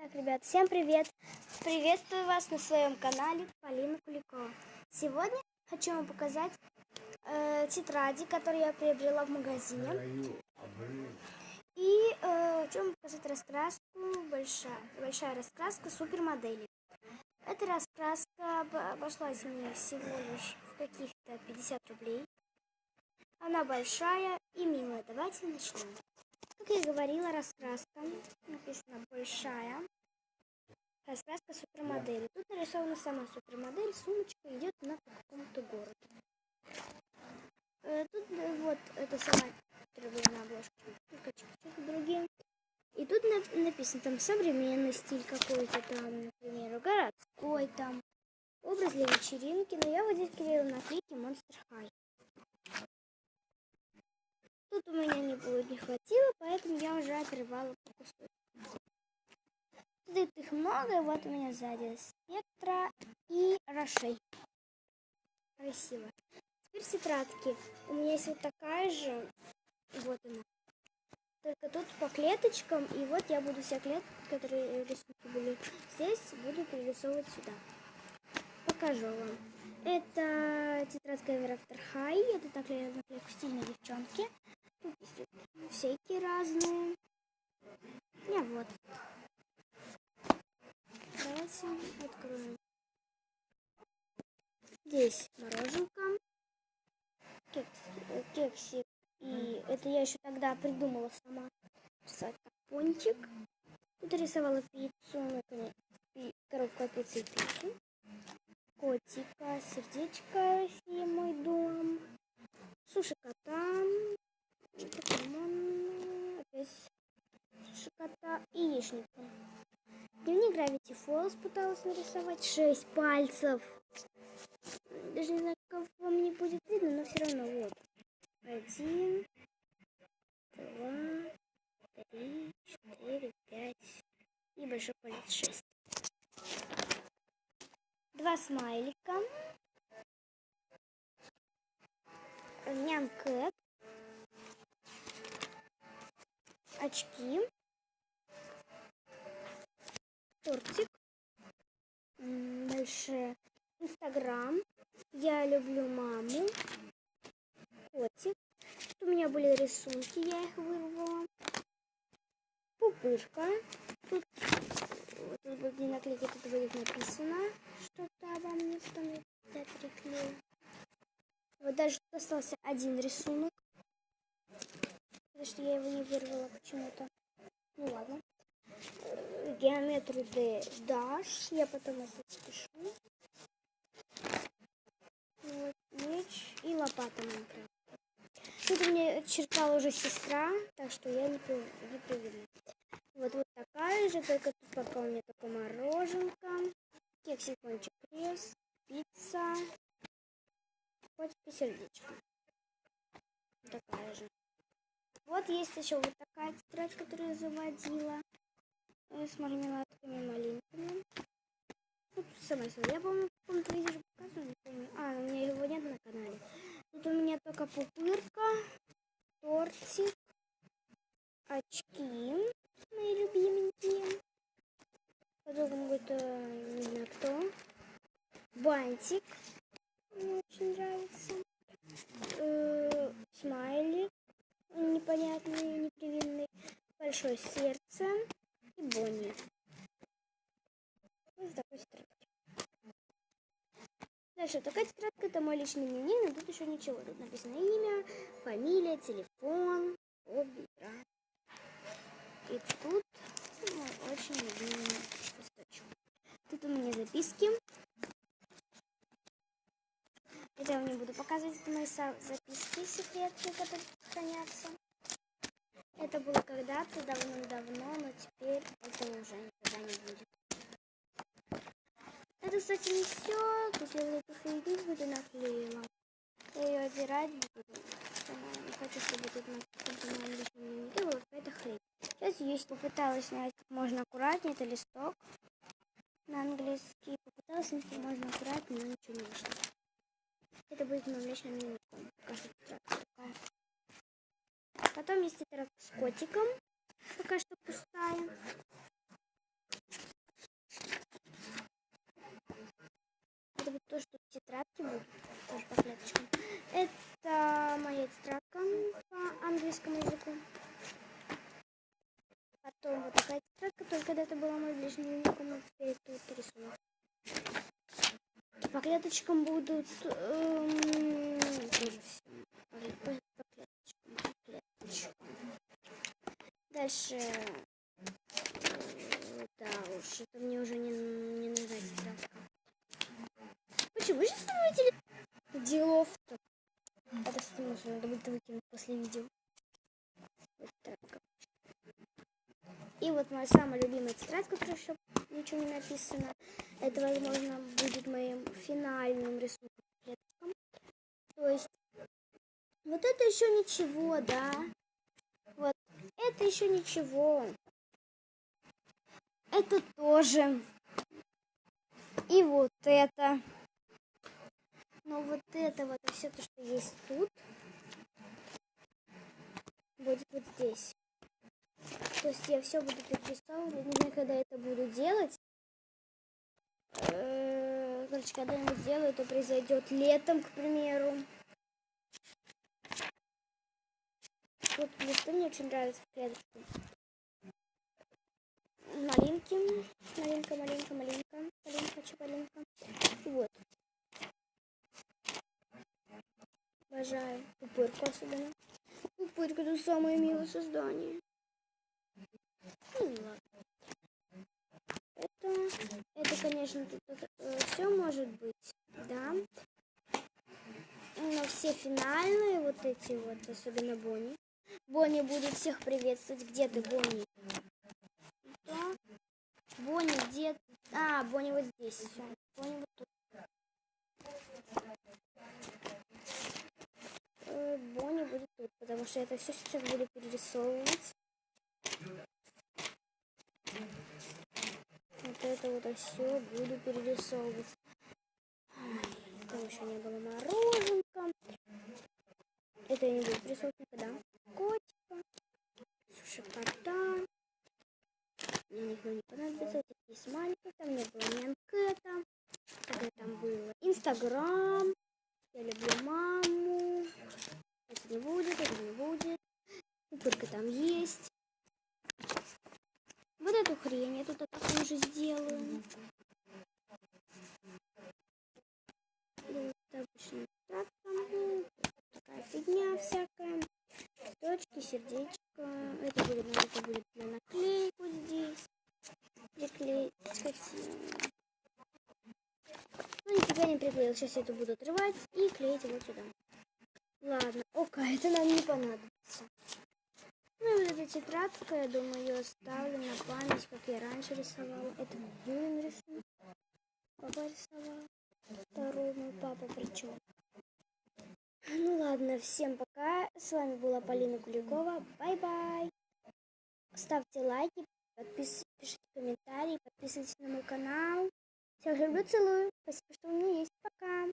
Так, ребят, всем привет! Приветствую вас на своем канале Полина Куликова. Сегодня хочу вам показать э, тетради, которые я приобрела в магазине. И э, хочу вам показать раскраску, большая, большая раскраска супермодели. Эта раскраска обошлась мне всего лишь в каких-то 50 рублей. Она большая и милая. Давайте начнем. Я говорила, раскраска написано большая. Раскраска супермодели. Тут нарисована сама супермодель, сумочка идет на каком-то городе. Э, тут э, вот это сама на обложке, только чуть-чуть другие. И тут написано там современный стиль какой-то там, например, городской там, образ для вечеринки, но я вот здесь клеила наклейки Monster High. Тут у меня не было, не хватило, поэтому я уже отрывала по кусочку. Тут их много, вот у меня сзади спектра и рошей. Красиво. Теперь тетрадки. У меня есть вот такая же, вот она. Только тут по клеточкам, и вот я буду все клетки, которые рисунки были здесь, буду перерисовывать сюда. Покажу вам. Это тетрадка Ever After High, это наклеек, наклейку стильной девчонки. Тут есть всякие разные. Не, вот. Давайте откроем. Здесь мороженка, кекс, кексик. И это я еще тогда придумала сама. Как пончик. Тут рисовала пиццу, коробку от пиццы и пиццу. Котика, сердечко, Россия, мой дом. Суши кота, покемон, опять суши яичница. Дневник Gravity Falls пыталась нарисовать. Шесть пальцев. Даже не знаю, как вам не будет видно, но все равно вот. Один, два, три, четыре, пять. И большой палец шесть. Два смайлика. Нян Кэт. Очки тортик. Дальше Инстаграм. Я люблю маму. Котик. Тут у меня были рисунки, я их вырвала. Пупырка. Тут, тут будет наклейки, тут будет написано что-то обо мне, потом я приклею. Вот даже остался один рисунок. Потому что я его не вырвала почему-то. Геометрию D дашь. Я потом это спешу. Вот, меч и лопата Майнкрафт. Тут у меня черкала уже сестра, так что я не, не приведу. Вот, вот такая же, только тут пока у меня только мороженка, кексик, кончик, пицца, котик и сердечко. Такая же. Вот есть еще вот такая тетрадь, которую я заводила с мармеладками малинками. Тут самое свое. Я, по-моему, в каком-то видео помню. А, у меня его нет на канале. Тут у меня только пупырка, тортик, очки, мои любименькие. Потом какой-то, не знаю кто, бантик, мне очень нравится, э, смайлик, непонятный, непривинный, большое сердце, Бонни. Тетрадки. Дальше такая тетрадка, это мой личный дневник, но тут еще ничего. Тут написано имя, фамилия, телефон, хобби. И тут ну, очень любимый листочек. Тут у меня записки. Это я вам не буду показывать, это мои записки секретные, которые хранятся. Это было когда-то давно-давно, но теперь это уже никогда не будет. Это, кстати, не все. Тут я эту фигню наклеила. Я ее отбирать буду. Не хочу, чтобы тут на моем личном дневнике была какая-то хрень. Сейчас есть попыталась снять можно аккуратнее. Это листок на английский. Попыталась снять как можно аккуратнее, но ничего не вышло. Это будет моим личным дневником. Пока Потом есть тетрадка с котиком. Пока что пустая. Это вот то, что тетрадки будут. Тоже по клеточкам. Это моя тетрадка по английскому языку. Потом вот такая тетрадка. Только когда это была мой ближний дневник, он теперь тут рисунок. По клеточкам будут... Эм, Дальше, э, да уж, это мне уже не, не нужна тетрадка. Почему сейчас вы делов-то? Это, кстати, мусор, надо будет выкинуть после видео. Вот так. И вот моя самая любимая тетрадь, которая еще ничего не написано. Это, возможно, будет моим финальным рисунком. То есть, вот это еще ничего, да. Это еще ничего. Это тоже. И вот это. Но вот это вот, все то, что есть тут, будет вот здесь. То есть я все буду перерисовывать, не знаю, когда это буду делать. Э, короче, когда я это сделаю, то произойдет летом, к примеру. Вот листы мне очень нравятся в клеточку. Малинки. Малинка, малинка, малинка. Малинка, чапалинка. Вот. Обожаю. Пупырку особенно. Пупырка это самое милое создание. Ну, ладно. Это, это, конечно, тут э, все может быть, да. Но все финальные вот эти вот, особенно Бонни. Бонни будет всех приветствовать. Где ты, Бонни? Да. Бонни где? А, Бонни вот здесь. Все. Бонни вот тут. Э, Бонни будет тут, потому что это все сейчас буду перерисовывать. Вот это вот все буду перерисовывать. Там еще не было мороженка. Это я не буду рисовать никогда. Котика. Суши кота. Мне никто не понадобится. Вот такие смайлики. Там не было ни анкета. Тогда там было Инстаграм. Я люблю маму. Это не будет, это не будет. Только там есть. Вот эту хрень я тут так уже сделаю. Вот обычная тетрадка. Ну, такая фигня всякая. Точки, сердечко. Это будет, ну, это будет для наклеек вот здесь. Приклеить. Ну, нифига не приклеил. Сейчас я это буду отрывать и клеить вот сюда. Ладно, окей, это нам не понадобится. Ну вот эта тетрадка, я думаю, ее оставлю на память, как я раньше рисовала. Это Юлин рисунок. Папа рисовал. Второй мой папа причем. Ну ладно, всем пока. С вами была Полина Куликова. Бай-бай. Ставьте лайки, подписывайтесь, пишите комментарии, подписывайтесь на мой канал. Всех люблю, целую. Спасибо, что у меня есть. Пока.